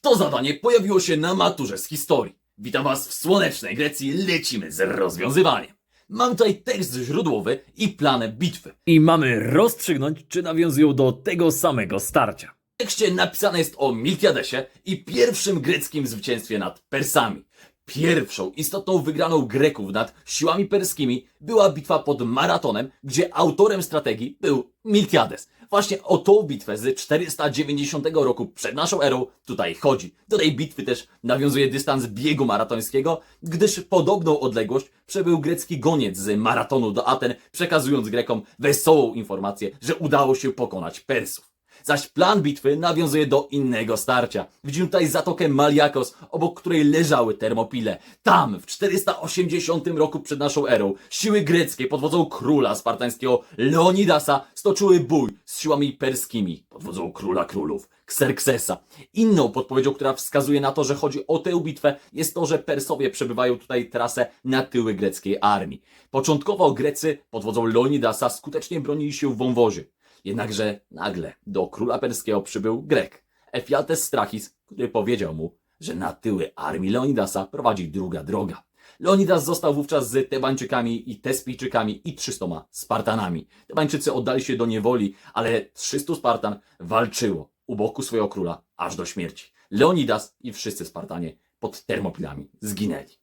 To zadanie pojawiło się na maturze z historii. Witam Was w słonecznej Grecji, lecimy z rozwiązywaniem. Mam tutaj tekst źródłowy i plan bitwy. I mamy rozstrzygnąć, czy nawiązują do tego samego starcia. W tekście napisane jest o Miltiadesie i pierwszym greckim zwycięstwie nad Persami. Pierwszą istotną wygraną Greków nad siłami perskimi była bitwa pod Maratonem, gdzie autorem strategii był Miltiades. Właśnie o tą bitwę z 490 roku przed naszą erą tutaj chodzi. Do tej bitwy też nawiązuje dystans biegu maratońskiego, gdyż podobną odległość przebył grecki goniec z maratonu do Aten, przekazując Grekom wesołą informację, że udało się pokonać Persów. Zaś plan bitwy nawiązuje do innego starcia. Widzimy tutaj zatokę Maliakos, obok której leżały Termopile. Tam, w 480 roku przed naszą erą, siły greckie pod wodzą króla spartańskiego Leonidasa stoczyły bój z siłami perskimi pod wodzą króla królów. Xerxesa. Inną podpowiedzią, która wskazuje na to, że chodzi o tę bitwę, jest to, że Persowie przebywają tutaj trasę na tyły greckiej armii. Początkowo Grecy pod wodzą Leonidasa skutecznie bronili się w wąwozie. Jednakże nagle do króla perskiego przybył Grek, Efialtes Strachis, który powiedział mu, że na tyły armii Leonidasa prowadzi druga droga. Leonidas został wówczas z Tebańczykami i Tespijczykami i 300 Spartanami. Tebańczycy oddali się do niewoli, ale 300 Spartan walczyło u boku swojego króla aż do śmierci. Leonidas i wszyscy Spartanie pod Termopilami zginęli.